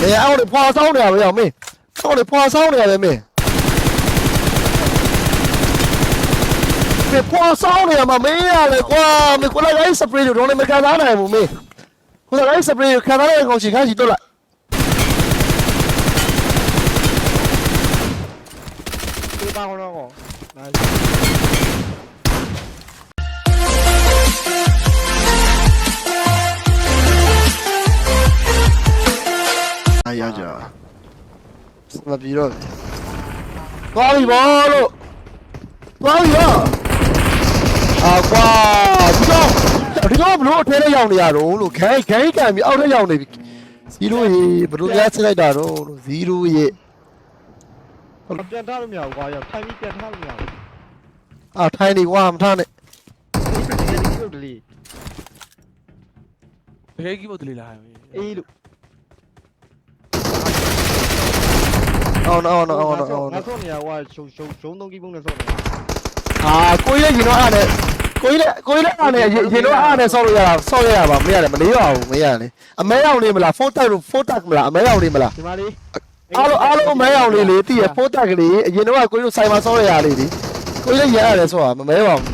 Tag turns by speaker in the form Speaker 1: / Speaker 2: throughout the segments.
Speaker 1: နေအောက်နေဖွာဆောင်းနေရပဲအောင်မင်းအောက်နေဖွာဆောင်းနေရပဲမင်းဒီဖွာဆောင်းနေရမှာမင်းရလေကွာမင်းကိုလိုက်လိုက်စပရေးတော့လည်းမခံစားနိုင်ဘူးမင်း
Speaker 2: နား
Speaker 1: အားရကြမပြီးတော့သွားပြီဘောလို့သွားပြီဘောအာကွာဒီတော့ဒီတော့ဘလို့အထဲထဲရောက်နေရတော့လို့ခိုင်းခိုင်းကံပြီးအောက်ထဲရောက်နေပြီဇီရိုရေဘလို့များစစ်လိုက်တာတော့လို့ဇီရိုရေ
Speaker 2: ပြန်ထားလို့မရဘူးကွာရောက်ထိုင်ပြီးပြန်ထားလို့မရဘူး
Speaker 1: အာထိုင်းနေကွာမထားနဲ့
Speaker 2: ဒီဒီရုပ်တလီ
Speaker 3: ဘယ်ကြီးဘုတ်တလေးလာဟဲ့
Speaker 2: အေးလို့
Speaker 1: အော်နော်အော်နော်အော်နော်အော်
Speaker 2: ငါ
Speaker 1: နော်
Speaker 2: ဆော့နေရကွာရှုံရှုံရှုံသုံးကြီးပုံနဲ့ဆော့နေ
Speaker 1: အာကိုကြီးလည်းရင်တော့အားနဲ့ကိုကြီးလည်းကိုကြီးလည်းအားနဲ့ရင်တော့အားနဲ့ဆော့လို့ရတာဆော့ရရပါမရတယ်မလေးရဘူးမရလေအမဲရောက်နေမလားဖုန်းတက်လို့ဖုန်းတက်မလားအမဲရောက်နေမလား
Speaker 2: ဒီမှာလေး
Speaker 1: အားလုံးအားလုံးအမဲအောင်လေးလေတည်ရဖိုးတက်ကလေးအရင်တော့ကိုကြီးတို့ဆိုင်မှာဆောရရလေးဒီကိုကြီးလည်းရရတယ်ဆိုတာမမဲပါဘူး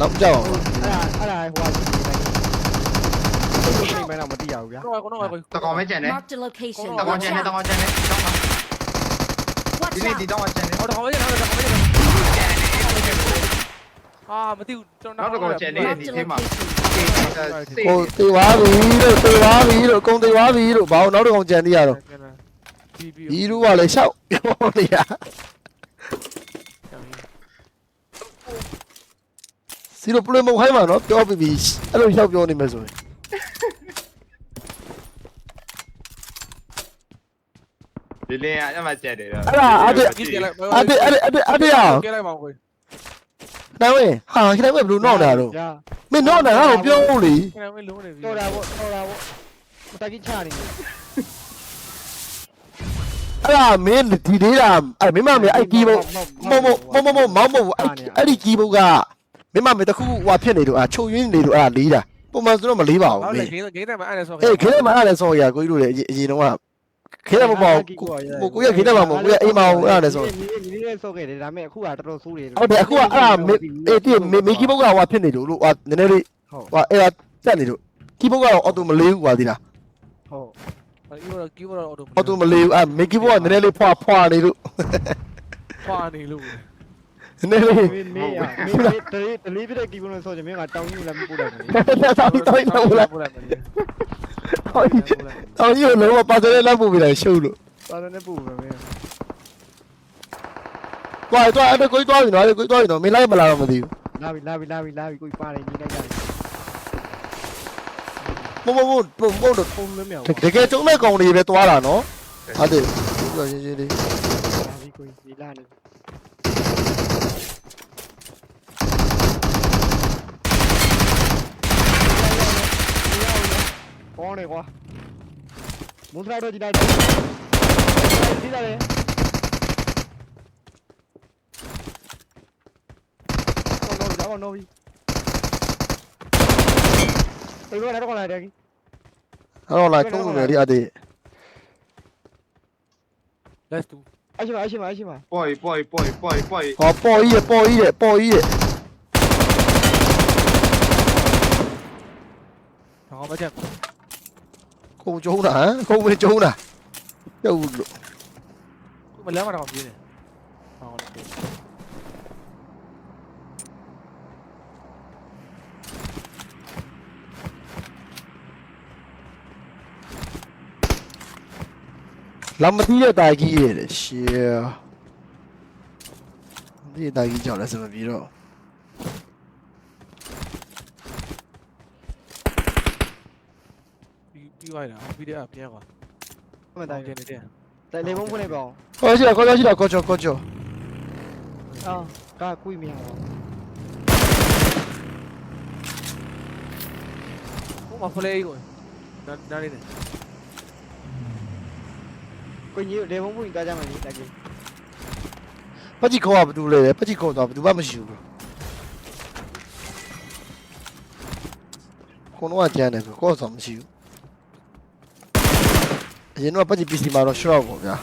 Speaker 1: နောက်ကြောက်အောင်
Speaker 2: အဲ့ဒါအဲ့ဒါဟိုဟာဒီတိုင်းဒီတိုင်းမသိရဘူးဗျာ
Speaker 3: တော့ကတော့ကို
Speaker 4: တကောင်ပဲကျန်တယ်
Speaker 5: Marked a location.
Speaker 4: တကောင်
Speaker 5: Watch
Speaker 4: ကျန်တယ်တ
Speaker 5: out.
Speaker 4: ကောင်ကျန်တယ် တောင်းပါ
Speaker 5: Watch
Speaker 4: ဒီနေ့
Speaker 5: out.
Speaker 4: ဒီတောင်းပါကျန်တယ်
Speaker 3: ဟောတော့ဟောရတော့တော့အာမသိဘူးကျွန်တော်
Speaker 4: နောက်တကောင်ကျန်နေတယ်
Speaker 5: Marked
Speaker 4: ဒီ
Speaker 5: a
Speaker 4: ထဲမှာ
Speaker 5: location.
Speaker 1: ဟိုတေဝါပြီလို့တေဝါပြီလို့အကုန်တေဝါပြီလို့ဘာလို့နောက်တစ်ကောင်ကြံသေးရတော့
Speaker 3: ပြီးပြီး
Speaker 1: ဒီလူကလည်းရှောက်ပြောနေရစီလိုပလမဟိုင်းမှာနော်ပြောပြီးပြီအဲ့လိုရှောက်ပြောနေမယ်ဆိုရင်
Speaker 4: ဒီလင်းကအဲ့မှာကျန်တယ်တော့
Speaker 1: အဲ့ဒါအဲ့ဒါအဲ့ဒါအဲ့ဒါအဲ့ဒါအဲ့ဒါ
Speaker 3: ကဲလိုက်ပါဦးကို
Speaker 1: နိုင်ဝင်ဟာခဏဝဲဘလူးနောက်နေတာတော့
Speaker 2: ဗျာ
Speaker 1: မင်းနောက်နေတာကိုပြောလို့လေ
Speaker 3: ကဲဝင်လုံးနေပြီ
Speaker 2: တော်တာပေါ့တော်တာပေါ့မတကြီးချနေတယ်
Speaker 1: အဲ့ဒါမင်းဒီဒေးတာအဲ့မင်းမမေအဲ့ကီးဘုတ်မမမမမမောင်းမဟုတ်အဲ့အဲ့ဒီကီးဘုတ်ကမင်းမမေတခုဟွာဖြစ်နေလို့အာချုပ်ရင်းနေလို့အဲ့ဒါလေးတာပုံမှန်ဆိုတော့မလေးပါဘူး
Speaker 3: ဟုတ်
Speaker 1: မ
Speaker 3: လေ
Speaker 1: င်း
Speaker 3: ဂိမ်းဂိမ်းတယ်မှာအဲ့ဒါဆော
Speaker 1: အေးခေတ်မှာအဲ့ဒါဆောရကိုကြီးတို့လေအရင်တော့ ခေတ်မပေါ့ကိုကိုရခေတ်မှာမဟုတ်ကိုရအိမ်မအောင်အဲ့ဒါလည်းဆော
Speaker 2: ဒီဒီလေးဆော့ခဲ့တယ်ဒါပေမဲ့အခုကတော်တော်ဆိုးတယ်
Speaker 1: ဟုတ်တယ်အခုကအဲ့ဒါအေးတိမေကီးဘုတ်ကဟွာဖြစ်နေလို့လို့ဟွာနည်းနည်းလေး
Speaker 2: ဟုတ်
Speaker 1: ဟွာအဲ့ဒါတက်နေလို့ကီးဘုတ်ကတော့အော်တိုမလေးဘူးဟွာဒီလား
Speaker 2: ဟုတ်
Speaker 3: ဒီဘောကီဘောအော်တို
Speaker 1: အော်တိုမလေးဘူးအဲ့မေကီးဘုတ်ကနည်းနည်းလေးဖွာဖွာနေလို့
Speaker 3: ဖွာနေလို့
Speaker 1: နည်းနည်းလေး
Speaker 2: မင်းမင်းမင်းတလေးတလေးပြတဲ့ကီဘုံနဲ့ဆော့ချင်မင်းကတောင်းကြီးလည်းမပို့လိုက်ဘူး
Speaker 1: တော်တော်တော်တော်တော်
Speaker 3: ပို့လိုက်မယ်
Speaker 1: ဟုတ်ပြီတော်ကြီးကိုလုံးဝပါစရဲလက်ပို့ပြီးလိုက်ရှုပ်လို့
Speaker 2: ပါတယ်နဲ့ပို့မယ်မင်း
Speaker 1: တွားတွားအဲ့ဒါကိုတွားပြီနော်အဲ့ကိုတွားပြီနော်မင်းလိုက်မလာတော့မသိဘူး
Speaker 2: လာပြီလာပြီလာပြီလာပြီကိုပါတယ်ညီလိုက်ကြတယ်
Speaker 1: မမမပုံပုံတော့
Speaker 2: ပုံလည်းမရ
Speaker 1: တ
Speaker 2: ဘူး
Speaker 1: ကယ်ကျုံတဲ့ကောင်တွေပဲတွားတာနော်ဟုတ်တယ်ပြောချင်းချင်းလေး
Speaker 2: လာပြီကိုဒီလာနေ ကောင်းနေကွာမုန်းထရာတော့ကြည့်လိုက်တယ်ကြည့်လိုက်တယ်တော့တော့တော့ပြီတေလို့ရတော့ လာတယ်ကြီး
Speaker 1: အဲ့တော့လိုက်ထုံးနေတယ်ဒီအတေး
Speaker 3: let's do
Speaker 2: အရှိမအရှိမအရှိမ
Speaker 4: ပွိုင်ပွိုင်ပွိုင်ပွိုင်ပွိုင်
Speaker 1: ဟောပေါ်ကြီးရပေါ်ကြီးရပေါ်ကြီးရ
Speaker 3: ဟောမချက်
Speaker 1: ခုံကျုံးတာဟမ်ခုံမကျုံးတာပြုတ်လို့
Speaker 3: မလမ်းမှာတော့ပြေးတယ်ဟော
Speaker 1: လမ်းမတီးတဲ့တာကြီးရလေရှေးဒီတာကြီးကြောက်လဲစမပြေတော့
Speaker 3: ပြီးပြီးသွားတာပြီးတဲ့ပြန်ကွာ
Speaker 2: မတို
Speaker 3: တို
Speaker 2: င်
Speaker 3: င်နေတယ်
Speaker 2: တယ်လေဘုံဖွင့်လိုက်ပါဦး
Speaker 1: ဟောရှိတာခေါ်ရှိတာခေါ်ချောခေါ်ချော
Speaker 2: အာကာကွေးမရဘူး
Speaker 3: ဟိုမှာ play ကိုနားနားနေတယ်
Speaker 2: ကိုကြီးလေဘုံဖွင့်ကြကြမယ်လေတကယ်
Speaker 1: ပတ်ကြီးခေါ်ကဘာတူလဲပတ်ကြီးခေါ်တော့ဘာတူမှမရှိဘူးခုနကကြမ်းတယ်ခေါ်ဆောင်မရှိဘူး အရင်တော့ပတ်ကြည့် PC မှာတော့ short ပေါ့ဗျာ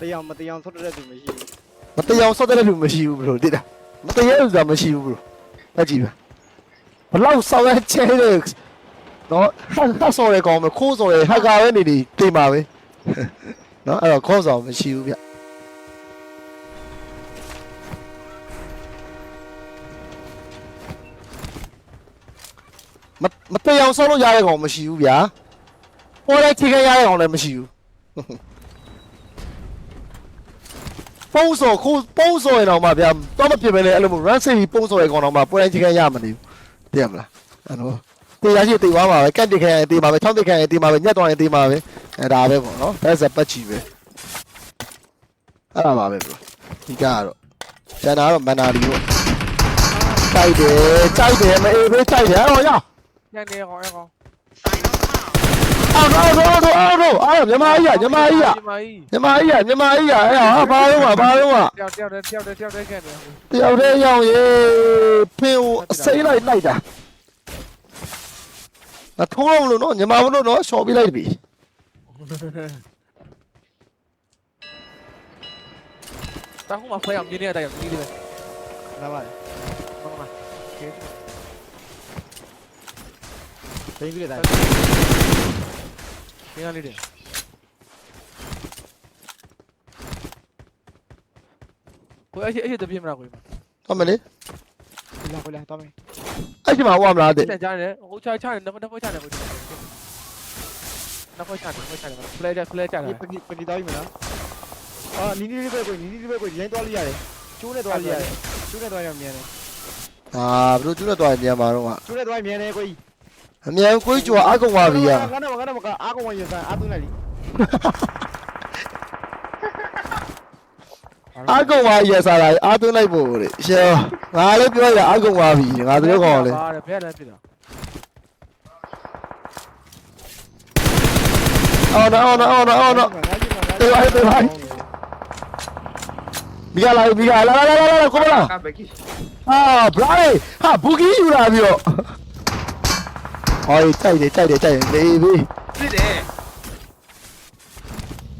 Speaker 2: တရားမတရားဆွတ်တဲ့သူမရှိဘူး
Speaker 1: မတရားဆော့တဲ့လူမရှိဘူးဘလို့တိတာမတရားလူစားမရှိဘူးဘလို့ပတ်ကြည့်ပါဘလောက်ဆောက်ရချဲတဲ့နော်ဟာဟာဆော်ရကောင်မခိုးဆော်ရဟာကာပဲနေနေတင်ပါပဲနော်အဲ့တော့ခေါင်းဆောင်မရှိဘူးဗျမမတရားဆော့လို့ရတဲ့ကောင်မရှိဘူးဗျာ ပေါ်လိုက်ထိခိုက်ရတဲ့ကောင်လည်းမရှိဘူးပုံစော်ခိုးပုံစော်ရအောင်ပါဗျာတော့မဖြစ်ပဲလေအဲ့လိုမျိုး run city ပုံစော်ရကောင်တော့မှပွဲတိုင်းချိန်ခရမနေဘူးသိရမလားအဲ့တော့တေးရရှိတေးသွားမှာပဲကတ်တက်ခရရင်တေးမှာပဲချောင်းတက်ခရရင်တေးမှာပဲညက်သွားရင်တေးမှာပဲအဲ့ဒါပဲပေါ့နော် that's a ပတ်ချီပဲအဲ့ဒါပါပဲဘရိုဒီကတော့ကျန်တာတော့မန်နာလီပေါ့တိုက်တယ်တိုက်တယ်မအေးဘေးတိုက်တယ်ဟောရ
Speaker 3: ညနေ ကောင်အဲကောင်
Speaker 1: အော်တော့တော့တော့အော်တော့အော်မြမကြီးကမြမကြီးက
Speaker 3: ဒီမကြီး
Speaker 1: မြမကြီးကမြမကြီးကအဲ့ဟာဘာလို့ကဘာလို့က
Speaker 3: တယောက်တယောက်တည်းတယောက်တည်းတယောက်တည်းခဲ့နေ
Speaker 1: တယောက်တည်းရောက်ရေဖင်ကိုအစိမ့်လိုက်လိုက်တာငါထုံးအောင်လို့နော်ညီမမလို့နော်ရှော်ပြလိုက်ပြီ
Speaker 3: တာခုမှဖွဲအောင်မြင်းနေရတဲ့မြင်းလေးပဲ
Speaker 2: လာပါလေ
Speaker 3: ဟုတ်ကဲ့ကဲ
Speaker 2: ဒိန်းကြီး တဲ့
Speaker 3: မြင်းလေးတွေကိုအဲ့အဲ့တပြင်းမလားကို
Speaker 1: ဟုတ်မလေး
Speaker 2: လာကိုလာတော့မယ်
Speaker 1: အဲ့ဒီမှာဟောမလားတဲ့
Speaker 3: တက်ကြတယ်ဟိုချာချတယ်နှစ်ဖွဲ့ချတယ်ကိုနှစ်ဖွဲ့ချတယ်နှစ်ဖွဲ့ချတယ်ဖလဲကြဖလဲကြတယ်
Speaker 2: ဒီပကိပကိတော့ယူမလားအာနီနီလေးပဲကိုနီနီလေးပဲကိုဒီတိုင်းသွားလိုက်ရတယ်ကျိုးနဲ့သွားလိုက်ရတယ်ကျိုးနဲ့သွားရမြန်တယ်
Speaker 1: အာဘလို့ကျွတ်တော့ပြန်มาတော့က
Speaker 2: ကျိုးနဲ့သွားမြန်တယ်ကိုကြီး
Speaker 1: အမြန်ကိုကြီးကျော်အကုန်ပါပြီอ่ะ
Speaker 2: ငါတော့ငါတော့ကအားကုန်ဝင်ရစအားသွင်းလိုက်လी
Speaker 1: အကုန်ပါရစားလာအားသွင်းလိုက်ဖို့တဲ့ရှောငါလည်းပြောရအကုန်ပါပြီငါတို့ကောင်လည်း
Speaker 3: ပါတယ်ဖဲလည်းဖြစ်တာ
Speaker 1: အော်နော်အော်နော်အော်နော်အော်နော်မိကလာမိကလာလာလာလာလာကိုမလား
Speaker 4: ကဘက်ကီ
Speaker 1: ဟာဘရာလေဟာဘူကီယူလာပြီတော့ ဟောတိုက်တယ်တိုက်တယ်တိုက်တယ်လေပြီ
Speaker 4: ပြစ်တယ်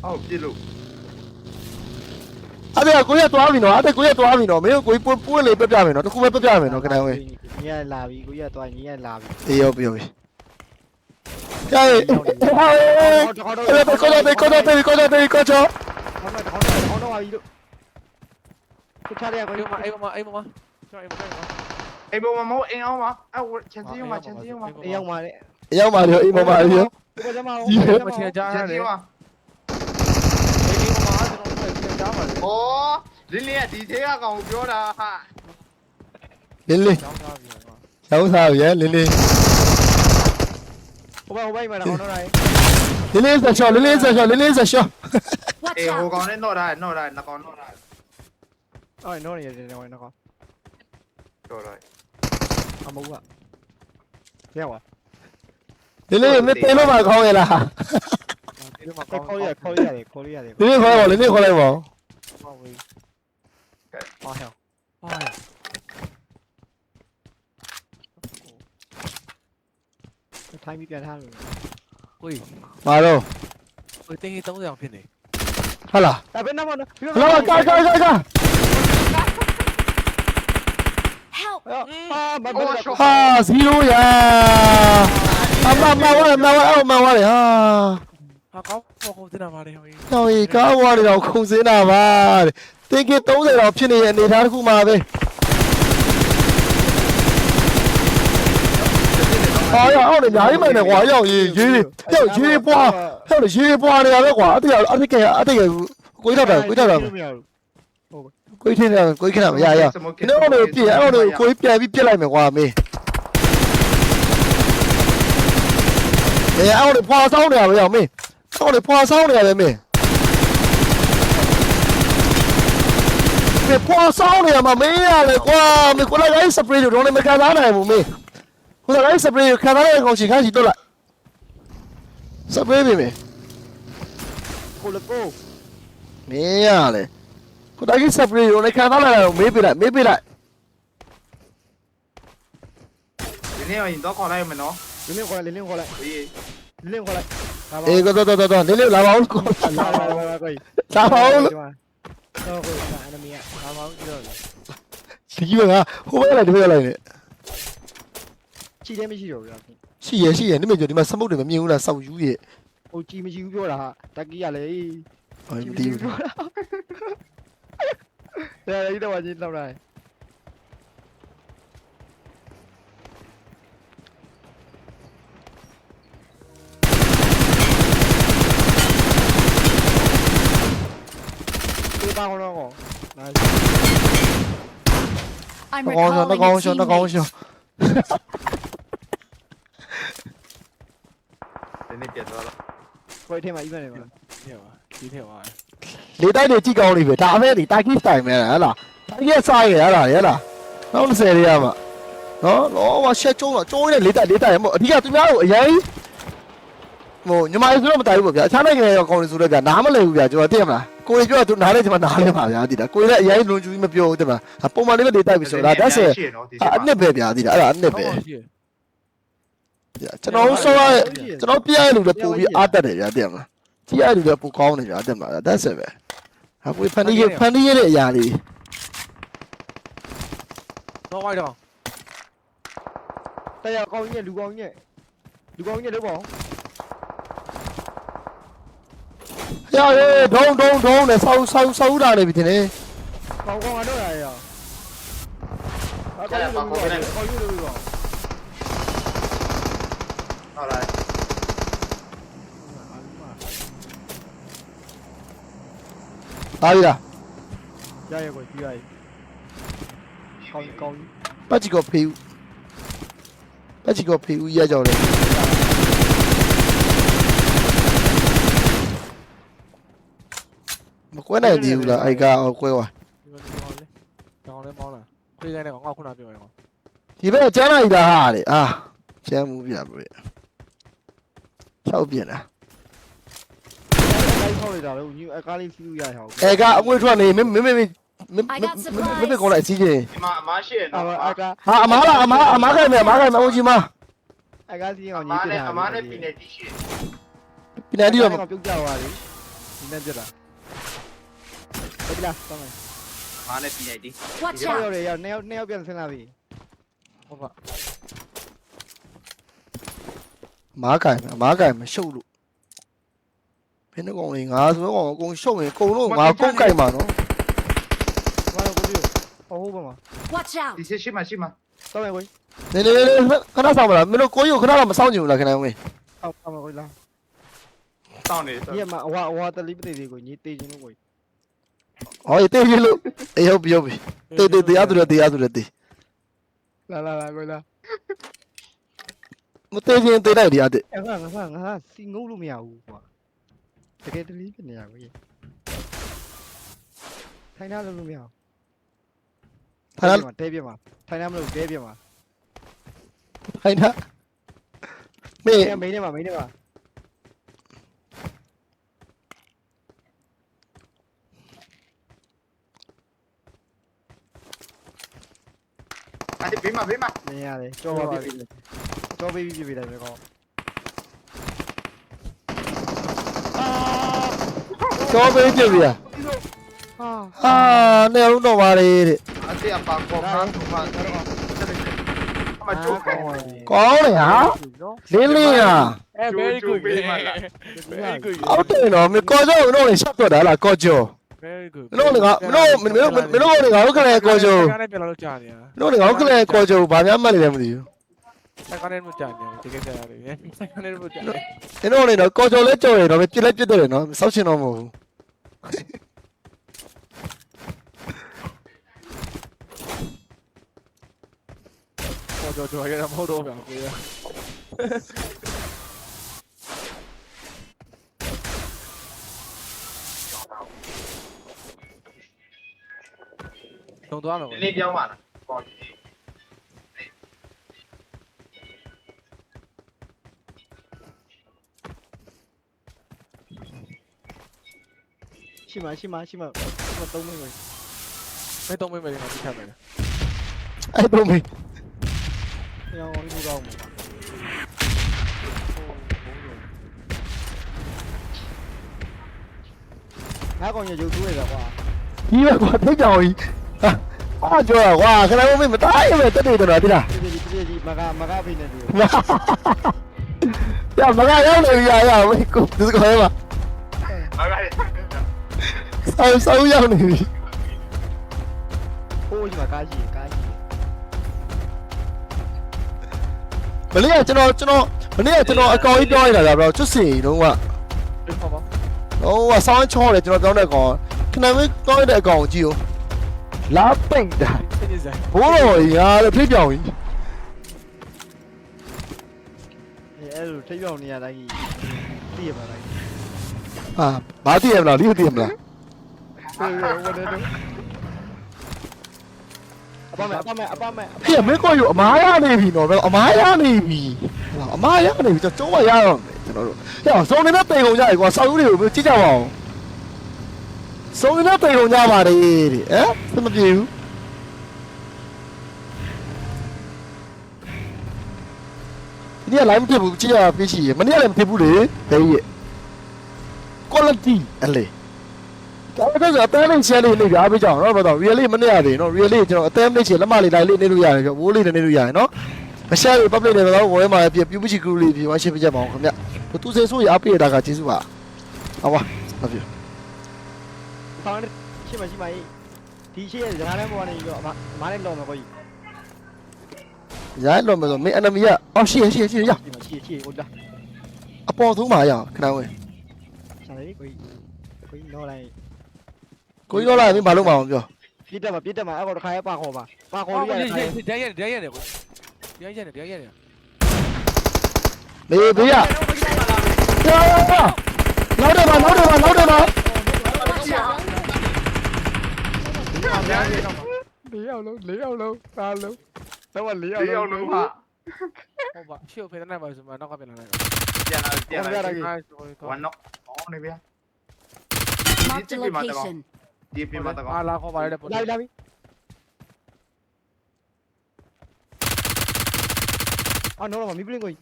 Speaker 4: အော်ပြစ်လို့
Speaker 1: အဲ့ဒါကိုရသွားပြီနော်အဲ့ဒါကိုရသွားပြီနော်မင်းကိုပွပွလေးပြပြမယ်နော်တခုပဲပြပြမယ်နော်ခဏဝေး
Speaker 2: ညီရလာပြီကိုကြီးကသွားညီရလာပြီ
Speaker 1: အေးရောပြောပြီကြိုင်ဟာအဲ့ဒါကိုတော့ကိုတော့ကိုတော့ကိုတော့ကိုချော
Speaker 2: ဟောတော့ဟောတော့ဟောတော့ပါပြီလို့ကိုချရရကို
Speaker 3: အိမ်မှာအိမ်မှာအိမ်မှာကျွန်တော်အိမ်မှာ အိမ်မှာ
Speaker 4: အိမ်ပေါ်မှာမဟုတ်အိမ်အောင်ပါအဲ့ချန်စီအောင်ပါချန်စီအောင်ပါ
Speaker 2: အေးရောက်ပါလေ
Speaker 1: ရောက်ပါရောအိမ်မပါရော
Speaker 2: ကိုကျမအောင်
Speaker 3: မချင်ကြား
Speaker 4: ချ
Speaker 3: ရ
Speaker 4: န်
Speaker 3: တ
Speaker 4: စီ
Speaker 3: ယ်
Speaker 4: အောင်ပါ
Speaker 3: အိမ်မှာကျွန်တော်ချင်ကြားပါတယ်
Speaker 4: ဩလင်းလင်းကဒီသေးကကောင်ပြောတာဟာ
Speaker 1: လင်းလင်း
Speaker 3: ကျောင်းသားပြီကွာ
Speaker 1: ရောင်းစားရဲလင်းလင်း
Speaker 2: ဟိုဘဟိုဘိုင်းမှာတော့တော့ရိုင်း
Speaker 1: လင်းလင်းဆက်ချောလင်းလင်းဆက်ချောလင်းလင်းဆက်ချော
Speaker 5: Watch
Speaker 4: အေးဟို
Speaker 5: out!
Speaker 4: ကောင်နဲ့တော့တာတော့တာနှကောင်တော့တာ
Speaker 2: အော်နော်နေရတယ်နော်နော်
Speaker 4: တော်တော်
Speaker 2: အမဟုတ်ကရောက်ပါ
Speaker 1: လင်းလင်းမတ င်လို့မခေါင်းရလား
Speaker 3: ဒီမှာ
Speaker 2: ခေါ
Speaker 3: ကော်င်း
Speaker 2: ရခေါ်ရတယ်ခေါ်ရတယ်
Speaker 1: လင်းလင်းခေါ်ပါလင်းလင်းခေါ်လိုက်ပါ
Speaker 3: ပါဝေး
Speaker 2: ဟာဟဲ့
Speaker 3: ဟာ
Speaker 2: ထိုင်းပြီးပြန်ထားလို့
Speaker 3: ကိုကြီး
Speaker 1: မာတော့
Speaker 3: ကိုတင်းကြီး30အောင်ဖြစ်နေ
Speaker 1: ဟာလား
Speaker 2: ဒါပဲနော်နော်
Speaker 1: ဟလောကာကာကာကာ
Speaker 5: Help!
Speaker 2: ဟာမဘယ်တော့
Speaker 1: ဟာ0ရာအမမဝါမဝါအော်မဝါလေဟာ
Speaker 3: ဟာကောင်းပေါ်ကုန်တင်တာပါလေဟိုကြီး
Speaker 1: တော်ရီကားဝါတွေတော့ခုံစင်းတာပါတဲ့တင်က30တော့ဖြစ်နေတဲ့အနေအထားတစ်ခုမှာပဲဟာရအောင်လေညာကြီးမှန်တယ်ကွာရောက်ရေးရေးရောက်ရေးပွားဟဲ့လေရေးပွားနေရပဲကွာအတိအတိကအတိကကိုကြီးတော့တာကိုကြီးတော့တာ
Speaker 2: မရဘူး
Speaker 1: ကိုကြီးထင်းတယ်ကိုကြီးခဏမရရဒီတော့တော့ပြည့်အဲ့တော့ကိုကြီးပြန်ပြီးပြစ်လိုက်မယ်ကွာမင်းအဲအဲ့တော့ဖွာဆောင်းနေရပဲရောက်မင်းအဲ့တော့ဖွာဆောင်းနေရပဲမင်းမင်းဖွာဆောင်းနေရမှာမင်းရလေကွာမင်းကိုလိုက်လိုက်စပရေးတော့လည်းမခံစားနိုင်ဘူးမင်းကိုလိုက်စပရေးခံစားရတဲ့ကောင်ရှိခါရှိတော့လိုက်စပရေးပြီမင်း
Speaker 2: ကိုလကို
Speaker 1: မင်းရလေ ကိုတိုင်းစပရေးတော့လည်းခံစားလာတယ်မေးပြလိုက်မေးပြလိုက်
Speaker 4: ဒီနေ့ရင်တော့ခေါ်လိုက်မယ်နော်
Speaker 2: လင်းလင်းခေါ်လင်းလင်းခေါ်လိုက်
Speaker 4: အေး
Speaker 2: လင်းခေါ်လိုက်လာပါ
Speaker 1: အေးကတော့တော့ တော့နေလေလာပါဦးကို
Speaker 2: လာလာလာကို
Speaker 1: လာပါဦးလို့
Speaker 2: တော့ကိုအန်မီက
Speaker 3: ဘာမှမကြည့်တော့ဘူး
Speaker 1: ဒီကဟိုဘက်လိုက်ဒီဘက် လိုက်နေ
Speaker 2: ချီတယ်မရှိတော့ဘူးလား
Speaker 1: ရှိရရှိရနိမကျော်ဒီမှာစမုတ်တွေမမြင်ဘူးလားစောက်ယူရဲ့
Speaker 2: ဟိုချီမရှိဘူးပြောတာဟာတက်ကီရလေ
Speaker 1: ဟိုမတီးဘူး
Speaker 2: ဒါလည်းတော့ချင်းလောက်လာဒီပါအောင်တော့နား
Speaker 5: I'm
Speaker 1: နှကောင်းရှော
Speaker 5: recalling
Speaker 1: နှကောင်း
Speaker 5: a
Speaker 1: ရှောနှကောင်းရှော
Speaker 4: ဒီနေ့ပြတ်သွားတော့
Speaker 2: ကိုယ်ထဲမှာအိမ်နေပါ
Speaker 3: ညပါဒီထက်ပါ
Speaker 1: လေတိုက်တွေကြည့်ကောင်းလိမ့်မယ်ဒါအမဲဒီတာကစ်တိုင်မဲဟဲ့လားတာကစ်စားရဟဲ့လားဟဲ့လားနောက်20ရရမှာနော်လောမရှက်ကျုံးတော့ကျုံးရလေတိုက်လေတိုက်ရမို့အဓိကသူများကိုအရင်ဟိုညီမလေးဆိုတော့မတိုင်ဘူးဗျာအခြားနိုင်ငံရောကောင်းနေဆိုတော့ဗျာနားမလည်ဘူးဗျာကျွန်တော်သိရမလားကိုကြီးပြောသူနားလဲကျွန်မနားလဲပါဗျာဒီလားကိုကြီးလည်းအရင်လွန်ကျူးကြီးမပြောဘူးတဲ့မှာပုံမှန်လေးပဲလေတိုက်ပြီဆိုတာဒါဆက်
Speaker 4: ရှိရနော်ဒီ
Speaker 1: အနစ်ပဲဗျာဒီလားအဲ့ဒါအနစ်ပဲ
Speaker 3: ရှိရ
Speaker 1: ကျွန်တော်ဆိုရကျွန်တော်ပြရလူလည်းပို့ပြီးအားတက်တယ်ဗျာသိရမလားကြည့်ရလူလည်းပိုကောင်းတယ်ဗျာတက်မှာဒါဆက်ပဲ ဟာကိုဖန်တီးဖန်တီးရတဲ့အရာလေး
Speaker 3: တော့ဝိုက်တော့
Speaker 2: တရားကောင်းကြီးလူကောင်းကြီးလူကောင်းကြီးလို့ပေါ့
Speaker 1: ရရဲဒုံဒုံဒုံနဲ့ဆောက်ဆောက်ဆောက်တာနေပြီတင်လေ
Speaker 2: ကောင်းကောင်းတော့ရရအဲ့ဒါကောင်းကြီးလို့ကောင်းကြီးလို့ပေါ့
Speaker 4: ဟုတ်လား
Speaker 1: ပါပြီလား
Speaker 2: ရရကိုကြည့်ရကောင်းကောင်း
Speaker 1: ပတ်ချီကဖေးဦးပတ်ချီကဖေးဦးရကြော်တယ်မကွဲနိုင်သေးဘူးလားအိုက်ကကွဲသွား
Speaker 3: ဒီကောင်လေးကောင်လေးမောင်းလာပြေးတိုင်းကောင်ငါခုနပြောရင်ကောင်
Speaker 1: ဒီဘက်ကျမ်းလိုက်တာဟာလေအာကျမ်းမှုပြပြ၆ပြင်လား
Speaker 2: အဲ့ဒါခေါက်လိုက်တာလို့ညအကားလေးစီးလို့ရရအောင်
Speaker 1: အဲကအငွေထွက်နေမင်းမင်းမင်းမင်းမင်းမင်းကောင်းလိုက်စီးချင်း
Speaker 4: ဒီမှာအမရှိရ
Speaker 2: အ
Speaker 4: နော်
Speaker 2: မအကား
Speaker 1: ဟာအမားလားအမားအမားခိုင်မယ်အမားခိုင်မယ်အိုဂျီမာ
Speaker 2: အကားစီးအောင်
Speaker 4: အ
Speaker 2: ညီး
Speaker 4: မား
Speaker 2: ပြ
Speaker 4: နဲ့
Speaker 2: တာ
Speaker 4: အမားနဲ့ပြည်နယ်တီးရှိ
Speaker 1: ပြည်နယ်ဒီတော့
Speaker 2: ပြုတ်ကြသွားတယ်ဒီနေ့ပြတာဟုတ်လားတောင်းလိုက်
Speaker 4: အမားနဲ့ပြည်နယ်တီး
Speaker 5: Watch
Speaker 2: 6
Speaker 5: out!
Speaker 2: ရောက်တယ်ရောက်2ယောက်2ယောက်ပြန်ဆင်းလာပြီ
Speaker 3: ဟုတ်ပါ
Speaker 1: အမားခိုင်မယ်အမားခိုင်မယ်ရှုပ်လို့ ဘယ်နှကောင်လေးငါဆိုတော့အကုန်ရှုပ်ရင်အကုန်လုံးငါကုန်းကိုက်မှာနော်
Speaker 2: ဘာလို့ကိုပြောဟိုဟိုဘမှာ
Speaker 5: Watch out!
Speaker 4: ဒီစစ်ရှိမှရှိမှ
Speaker 2: တောင်းလိုက်ကို
Speaker 1: နေနေနေခဏဆောင်မလားမင်းတို့ကိုကြီးကိုခဏတော့မဆောင်ချင်ဘူးလားခင်ဗျာဝင်
Speaker 2: အောက်အောက်မှာကိုလာ
Speaker 4: တောင်းနေ
Speaker 2: ညမှာအဝအဝတလီပတေတွေကိုညီတေးခြင်းလို့ကို
Speaker 1: ဟောတေးပြီလို့အေးဟုတ်ပြီဟုတ်ပြီတေးတေးတရားသူရတရားသူရတေး
Speaker 2: လာလာလာကိုလာ
Speaker 1: မတေးချင်းတေးလိုက်တရားတေး
Speaker 2: အဲ့ငါငါငါစီငုံလို့မရဘူးကွာ တကယ်တလီဖြစ်နေရကိုထိုင်ထားလို့မရဘူး
Speaker 1: ထိုင်လား
Speaker 2: တဲပြမှာထိုင်ထားမလို့တဲပြမှာ
Speaker 1: ထိုင်တာမေး
Speaker 2: အဲမင်းနေမှာမင်းနေမှာ
Speaker 4: အဲ့ဒီဘေးမှာဘေးမှာ
Speaker 2: နေရတယ်ကြောပါပြီကြောပေးပြီးပြပေးလိုက်မယ်ကော
Speaker 1: ကြောပေးပြပြီလား
Speaker 2: ဟာ
Speaker 1: ဟာနေလုံးတော့ပါလေတဲ့
Speaker 4: အတေအပါကောခါသူမှအမချိုးခဲ
Speaker 1: ကောင်းတယ်ဟာ
Speaker 3: နော်
Speaker 1: လင်းလင်းဟာ
Speaker 3: အဲ very good very good
Speaker 1: အောက်တယ်နော်မကောကြောတို့လည်းရှော့တော့တာလားကောကြော
Speaker 3: very good
Speaker 1: မင်းတို့ကမင်းတို့မင်းတို့မင်းတို့ကငါတို့ကလည်းကောကြော
Speaker 3: ကားနဲ့ပြန်လာလို့ကြာနေတာ
Speaker 1: မင်းတို့ကငါတို့ကလည်းကောကြောဘာများမှတ်နေလဲမသိဘူး
Speaker 3: ကားနဲ့မကြာနေဘူးတကယ်ကြာရတယ်ကားနဲ့မကြာနေ
Speaker 1: မင်းတို့လည်းတော့ကောကြောလဲကြော်တယ်တော့ပြစ်လိုက်ပြစ်တယ်နော်စောက်ချင်တော့မဟုတ်ဘူး
Speaker 3: ပေါ်ကြောကြောရတာမဟုတ်တော့ဘူးကိုရတော့တော့တော့
Speaker 4: ဒီနေ့ပြောင်းပါလားကော
Speaker 2: ရှိမှရှိမှရှိမှရှိမှသုံးမင်းကို
Speaker 3: 去
Speaker 1: 买去买去
Speaker 2: 买，去买东妹妹，mấy tông mấy mày ngon chả mày mày tụi mình 让我
Speaker 1: 录到我吧。Hả con nhà chú chú này là quả. Ý mà quá thế rồi À, Quá chưa Wow à, Cái này bố mình mà
Speaker 2: tái Mày tất đi từ nửa thế nào? Cái gì cái gì mà ra
Speaker 1: mà ra vì này được. Dạ mà ra đâu này Dạ dạ Mày cục Tôi sẽ
Speaker 4: gọi em à
Speaker 1: ဆောင်းဆောင်းရောက်နေပြီ
Speaker 2: ဟိုးကြီးမှာကားကြီးကားကြီး
Speaker 1: မနေ့ကကျွန်တော်ကျွန်တော်မနေ့ကကျွန်တော်အကောင်ကြီးပြောနေတာဗျာဘရောကျွတ်စင်တုံးက
Speaker 3: ဒီပေါ်ပါ
Speaker 1: ဟိုကဆောင်းချောတယ်ကျွန်တော်ပြောတဲ့ကောင်ခဏမင်းကောင်းတဲ့အကောင်ကြီးကိုလာပိတ်တာ
Speaker 3: စိတ်ညစ်စရာ
Speaker 1: ဘိုးတော်ရာလေဖိပြောင်ကြီး
Speaker 2: အဲအဲ့လိုထိပ်ပြောင်နေရတိုင်းကြီးသိရပါလား
Speaker 1: ဟာဘာတည်ရမလားဒီတည်ရမလား
Speaker 2: ဟုတ်ရောဝတ်တယ်တော့ အပမဲအပမဲအပမဲ
Speaker 1: ဖေမင်းကိုယူအမားရနေပြီနော်ဗျအမားရနေပြီဟလာအမားရနေပြီကျွန်တော်ကျုံးမရတော့မယ်ကျွန်တော်တို့ဟဲ့စုံနေတဲ့တိမ်ကုန်ကြရေကွာဆောက်ဦးတွေကိုကြည့်ကြပါအောင်စုံနေတဲ့တိမ်ကုန်ကြပါလေတဲ့ဟမ်သမပြေဘူးဒီကလိုက်မဖြစ်ဘူးကြည့်ရပြချီရမနေ့ကလည်းမဖြစ်ဘူးလေဒဲကြီး quality အလေ ဒါကတော့အတန်းလေးချဲလေးနေပြအားပေးကြအောင်နော်ဘာတော့ really မနေရသေးနော် really ကျွန်တော်အတန်းလေးချဲလက်မလေးတိုင်းလေးနေလို့ရတယ်ကျွန်တော်ဝိုးလေးနေလို့ရတယ်နော်မရှားဘူး public တွေတော့ဝဲမှာပြပြူပချီကူလေးပြဝါရှင်းပြကြပါအောင်ခင်ဗျဘသူစေဆိုရအားပေးရတာကကျေးဇူးပါဟောပါဟုတ်ပြီ
Speaker 2: ဆောင်းရှိမရှိမဒီရှိရစကားလည်းမပေါ်နေရောအမမလည်းလောမယ်ကိုကြီး
Speaker 1: ရိုင်းလို့မဆိုမင်း enemy ကအော်ရှိရရှိရရှိရရ
Speaker 2: ဒီမှာရှိရှိဟုတ်လား
Speaker 1: အပေါ်ဆုံးပါရအောင်ခဏဝင်
Speaker 2: ဆိုင်လေးကိုကြီးကိုကြီးနော်လိုက်
Speaker 1: ကိုကြီးတော့လာမင်းဘာလို့မအောင်ပြော
Speaker 2: ပြစ်တက်မှာပြစ်တက်မှာအဲ့ကောင်တစ်ခါရပါခေါ်ပါပါခေါ်
Speaker 3: ဟော
Speaker 2: လို့
Speaker 3: ဒီ
Speaker 2: ရတယ်
Speaker 3: ဒီတရားရတယ်တရားရတယ်ကိုတရားရတယ်တရားရတယ်
Speaker 1: မေဘေးရရရရနောက်တော့ပါနောက်တော့ပါနောက်တော့ပါ
Speaker 2: လေးယောက်လုံးလေးယောက်လုံးသားလုံးတော့လေးယောက်
Speaker 4: ဒီအောင်လုံးဟာ
Speaker 3: ဟုတ်ပါရှေ့ဖေးတဲ့ပါဆိုမှနောက်ကပြန်လာလိုက်
Speaker 4: ပြန်လာပြန်လာ
Speaker 3: အဲ
Speaker 4: one knock ဟောနေဗျာ
Speaker 5: Marked a location.
Speaker 4: ဒီပြင်မှာတကောင်
Speaker 3: အာလာခေါ်ပါလေတဲ့ပုံ
Speaker 2: လာပြီလာပြီအော်နော်တော့မီပလင်းကိုကြီး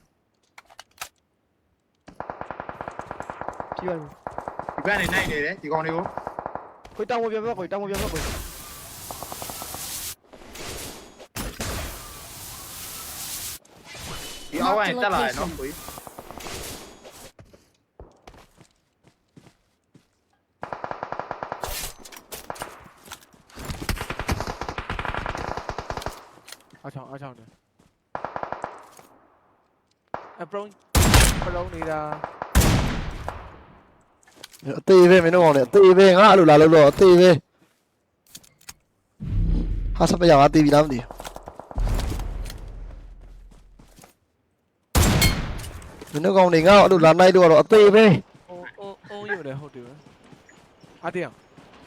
Speaker 2: ကြည့်ပါဦး
Speaker 4: ဒီဘက်နေနိုင်နေတယ်ဒီကောင်တွေကို
Speaker 2: ကိုတောင်းဝပြပြကိုတောင်းဝပြပြကို
Speaker 4: ဒီအောက်ကနေတက်လာတယ်နော်ကိုကြီး
Speaker 3: အားချော င်းအားချောင်းတယ်အပရုံးပရုံးနေတာ
Speaker 1: အသေးပဲမင်းတို့အောင်လေအသေးပဲငါအဲ့လိုလာလို့တော့အသေးပဲဟာစပရငါတေးပြီလားမသိဘူးမင်းတို့ကောင်တွေငါအဲ့လိုလာနိုင်လို့တော့အသေးပဲ
Speaker 3: အိုးအိုးအိုးရတယ်ဟုတ်တယ်အားတရား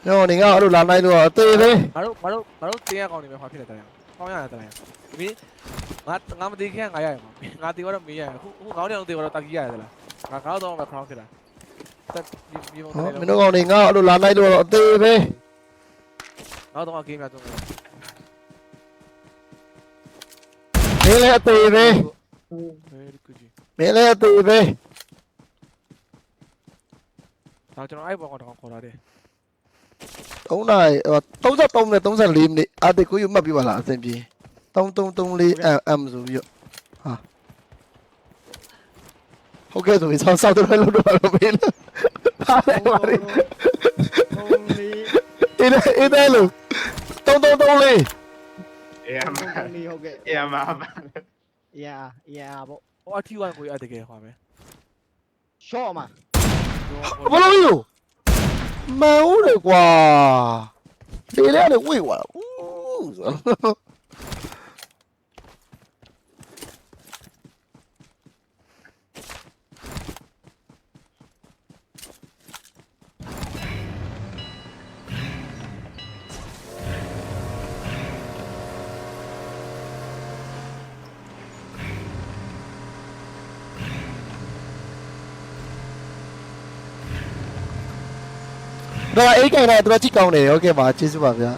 Speaker 1: ညောနေငါအဲ့လိုလာနိုင်လို့တော့အသေးပဲ
Speaker 3: ငါတို့ငါတို့ငါတို့တင်းရကောင်နေမှာဖြစ်တယ် တရားကောင်းရတယ်တရားဒီငါငါမသေးခင်ငါရရမှာငါတေတော့မေးရခုခုငါတို့တေတော့တာကြီးရတယ်လားငါကတော့ပဲခေါင်းဖြစ်တာတက်ဒီဘုံ
Speaker 1: ဟော
Speaker 3: တယ်
Speaker 1: မင်းတို့ကောင်တွေငါအဲ့လိုလာနိုင်လို့တော့အသေးပဲ
Speaker 3: ငါတော့ဂိမ်းများတော့
Speaker 1: မင်းလည်းအသေးပဲ
Speaker 3: very good
Speaker 1: မင်းလည်းအသေးပဲ
Speaker 3: ဒါကျွန်တော်အဲ့ဘောကတော့ခေါ်လာတယ်
Speaker 1: 3နာရီ33နဲ့34မိနစ်အတေကိုယူမှတ်ပြပါလားအစဉ်ပြေ3334 mm ဆိုပြီးတော့ဟာဟုတ်ကဲ့ဆိုပြီးဆောင်းဆောက်တော့လို့တော့မင်းလားဟာလေပါလေ
Speaker 2: ဟုတ်လေ
Speaker 1: အေးအေးတယ်လို့3334
Speaker 4: အေးမ
Speaker 2: ဟုတ်လေဟုတ်ကဲ့
Speaker 4: အေးမ
Speaker 2: အရာအရာပေါ့
Speaker 3: ဟိုအထီဝိုင်းကိုရတကယ်ခွာမယ်
Speaker 2: ရှော့မှာ
Speaker 1: ဘလို့ယူ မန်ဦးလေကွာလေလေလေဝေ့ကွာဦး တော့အိတ်ကြိုင်တာတော်ကြည့်ကောင်းတယ်ဟုတ်ကဲ့ပါကျေးဇူးပါဗျာ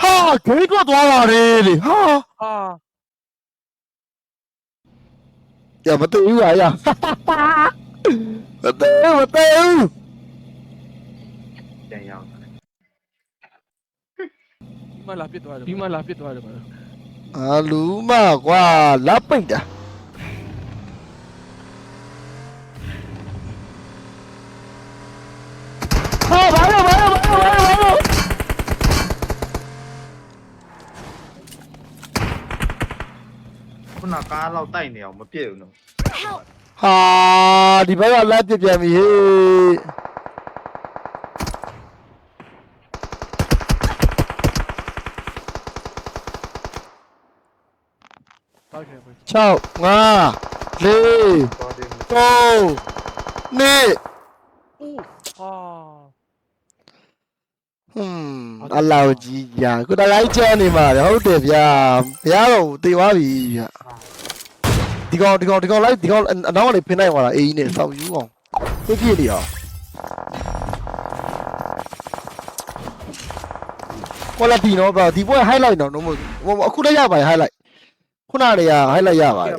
Speaker 1: ဟာဂိတ်ကသွားပါလေလေဟာ
Speaker 3: အာ
Speaker 1: ရမတူဘူးอ่ะရမတူဘူးမတူဘူး
Speaker 4: ပြန်ရောက်
Speaker 3: ဒီမှာလာပစ်သွားတယ်ဒီမှာလာပစ်သွားတယ်ပါ
Speaker 1: အာလူမကွာလာပိတ်တာဟာဘာလို့ဘာလို့ဘာလို့ဘာလို့
Speaker 4: ခု နကားတော့တိုက်နေအောင်မပြည့်ဘူးနော်
Speaker 5: Help!
Speaker 1: ဟာဒီဘက်ကလက်ပြပြန်ပြီဟေး
Speaker 3: တောက်ချင်ပဲ
Speaker 1: 6 5 4
Speaker 4: တော်တယ်
Speaker 1: 3နေ
Speaker 3: အိုးဟာ
Speaker 1: ဟွန်းအလောကြီးညာကိုတလိုက်ချမ်းနေမှာလေဟုတ်တယ်ဗျာဘုရားတော်ကိုတေသွားပြီဗျာဒီကောင်ဒီကောင်ဒီကောင်လိုက်ဒီကောင်အနောက်ကနေဖင်နိုင်သွားတာအေးကြီးနဲ့စောက်ယူအောင်ပြည့်ပြည့်နေအောင်ကွာလာတီနော်ဗျာဒီပွဲ highlight တော့တော့မဟုတ်အခုလည်းရပါတယ် highlight ခုနကတည်းက highlight ရပါတယ်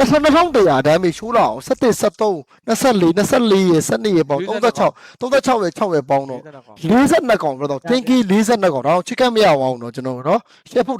Speaker 3: ဘယ်တော့လဲမသိဘူး
Speaker 1: 2200 damage ရှိုးလာအောင်17 73 24 24ရေ12ရေပေါင်း36 36ရေ6ရေပေါင်းတော့
Speaker 3: ဒီကတော့ကောင်း
Speaker 1: 42ကောင်ဘယ်တော့ tinky 42ကောင်တော့ chicken မရအောင်တော့ကျွန်တော်နော်ရှက်ဖို့